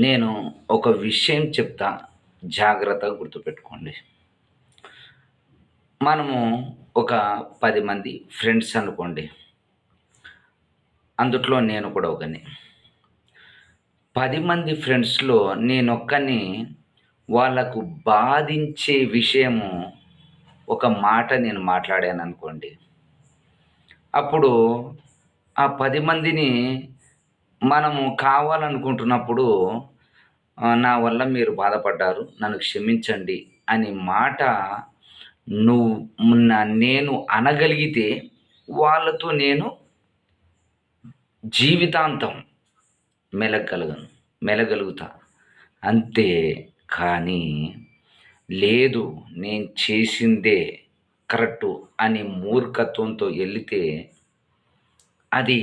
నేను ఒక విషయం చెప్తా. జాగ్రత్తగా గుర్తుపెట్టుకోండి. మనము ఒక పది మంది ఫ్రెండ్స్ అనుకోండి. అందుట్లో నేను కూడా ఒకని. పది మంది ఫ్రెండ్స్లో నేనొక్కని వాళ్ళకు బాధించే విషయము ఒక మాట నేను మాట్లాడాను అనుకోండి అప్పుడు ఆ పది మందిని మనము కావాలనుకుంటున్నప్పుడు నా వల్ల మీరు బాధపడ్డారు నన్ను క్షమించండి అనే మాట నువ్వు నేను అనగలిగితే వాళ్ళతో నేను జీవితాంతం మెలగలగను మెలగలుగుతా. అంతే కానీ లేదు నేను చేసిందే కరెక్టు అని మూర్ఖత్వంతో వెళితే అది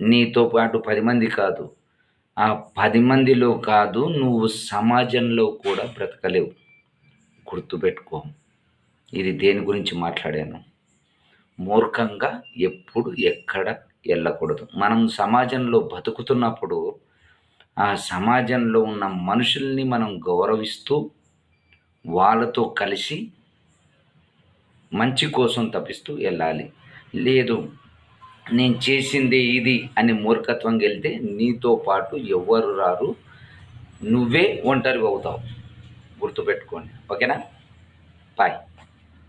నీతో పాటు పది మంది కాదు. ఆ పది మందిలో కాదు నువ్వు సమాజంలో కూడా బ్రతకలేవు. గుర్తుపెట్టుకో. ఇది దేని గురించి మాట్లాడాను? మూర్ఖంగా ఎప్పుడు ఎక్కడ వెళ్ళకూడదు మనం సమాజంలో బతుకుతున్నప్పుడు ఆ సమాజంలో ఉన్న మనుషుల్ని మనం గౌరవిస్తూ వాళ్ళతో కలిసి మంచి కోసం తప్పిస్తూ వెళ్ళాలి లేదు నేను చేసింది ఇది అని మూర్ఖత్వంకి వెళ్తే నీతో పాటు ఎవ్వరు రారు? నువ్వే ఒంటరిగా అవుతావు. గుర్తుపెట్టుకోండి. ఓకేనా? బాయ్